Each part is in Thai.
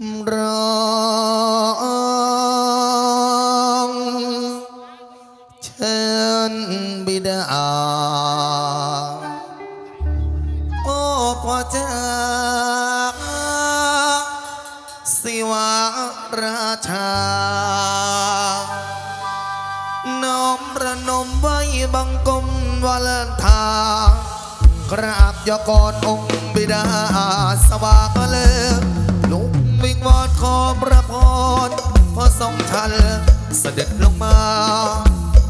ร้องเชิญบิดาโอ้พ่อจ้าสิวาราชา น้อมระนมไว้บังกลมวาเลนทากราบยกรองค์บิดาสวากเลิก พอสองทันเสด็จลงมา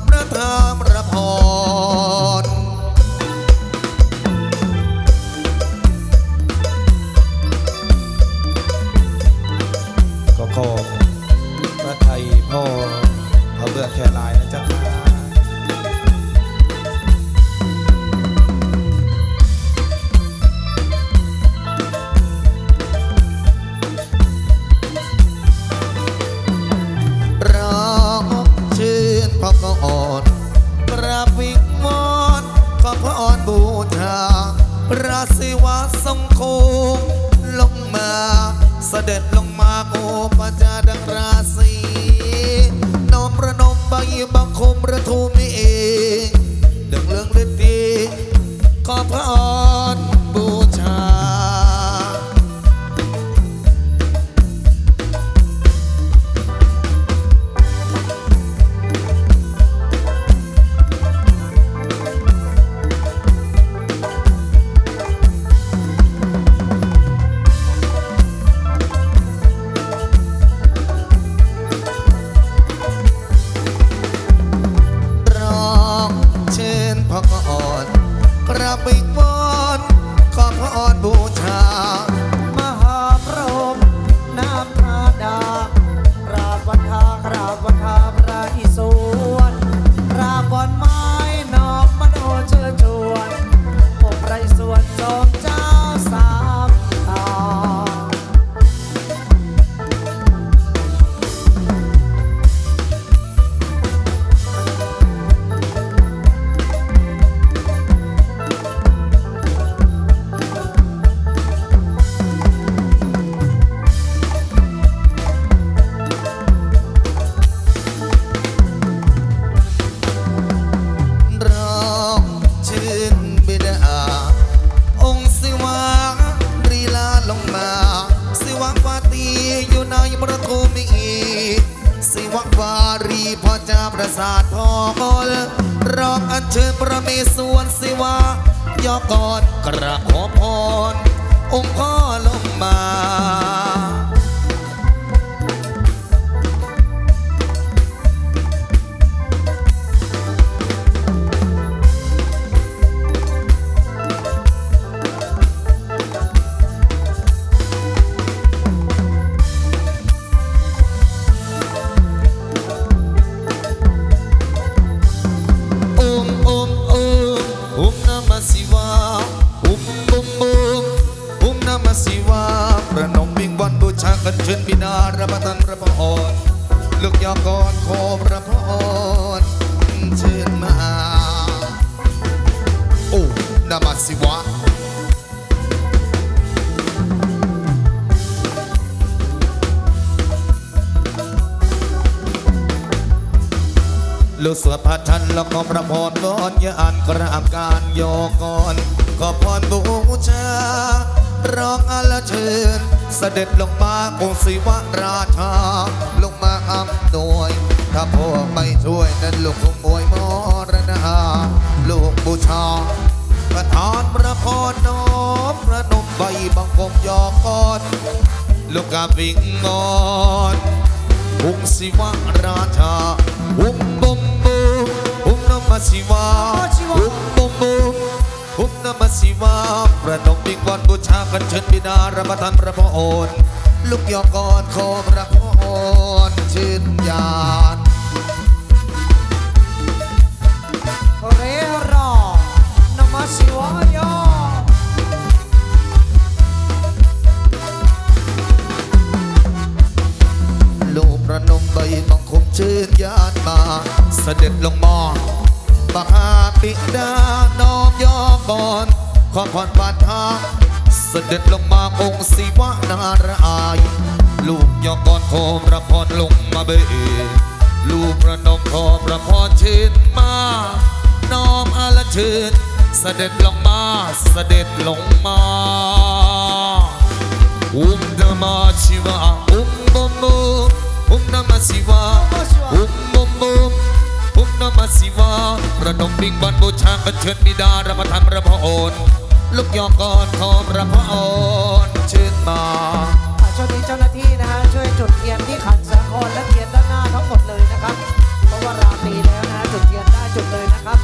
ประทามระพรก็ขอพระไทยพ่อพระเบื่อแค่ลายนะจ๊ะ ราศีวะทรงโคงลงมาเสด็จลงมาโอปจาดังราศีน้อมประนมใบบังคมระทูมนี่เองเรื่องเรื่องฤทธิ์ขอพระอ่อ พอเจ้าประสาททอลรองอัญเชิญพระเมศวรศิวะยอกอดกระขอพรองค์พ่อลงมา ชากันเชิญบิดารับประทานระพรลูกยอกรขอพระพรเชิญมา โอ้นามัสสิวะลูกสวดพระทันแล้วก็พระพรก่อนอย่าอ่านกราบการโยกอนขอพรบูชา ร้องอาลเชิญ เสด็จลงมาองค์ศิวราชา ลงมาอำนวย ถ้าพ่อไม่ช่วยนั้นลูกคงมวยมรณาลูกบูชา ประทานพระพรน้อมพระนมใบบังคมยอกอนลูกกาบิงงอนองค์ศิวราชาองค์บมบุมองค์นมศิวาองค์บมบุมอง มศิวาประนมบิงวันบูชากันเชิญบิดารับประทานพระพรลูกยอกกอนขอพระพรชื่นญาณเรรอนมัสสิวายาลูกประนมใบบังคมชื่นญาณมา เสด็จลงมาบาปิดาน้อมยอ ก่อนขอพรบาทาเสด็จลงมาองค์ศิวนารายณ์ขอพระพรลงมาเบลูกประนมขอพระพรชื่นมา น้อมอาลชื่น เสด็จลงมา เสด็จลงมาอุ้มนมาชิวะอุ้มบมบุมอุ้มนมาชิวะอุมบมบุมอุม นมาชิวะประนมบิงบันบูชากันเชิญบิดารับประทานพระพรลูกยอกก่อนขอพระพรชื่นมาอะช่วงนี้เจ้าหน้าที่นะฮะช่วยจุดเทียนที่ขันสังครและเทียนด้านหน้าทั้งหมดเลยนะครับ เพราะว่าราตรีแล้วนะฮะจุดเทียนได้จุดเลยนะครับ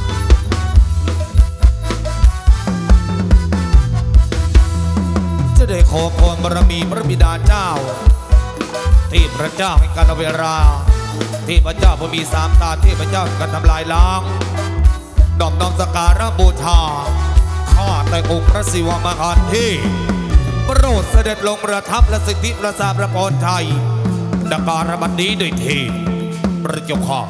จะได้ขอพรบารมีพระบิดาเจ้า ที่พระเจ้าให้การเวลา เทพเจ้าผู้มีสามตาเทพเจ้ากันทำลายล้างดอกน้อมสการะบูชาข้าแต่องค์พระศิวมหาที่โปรดเสด็จลงประทับและสิทธิประสาประพรไทยดัการบัดนี้ด้วยเทีพระเจ้าข้า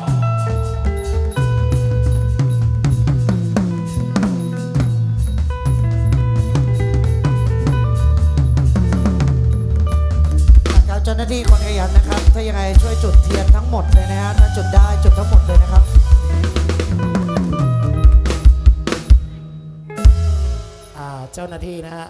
เจ้าหน้าที่คนขยันนะครับ ถ้ายังไงช่วยจุดเทียนทั้งหมดเลยนะฮะถ้าจุดได้จุดทั้งหมดเลยนะครับ อ่าเจ้าหน้าที่นะฮะ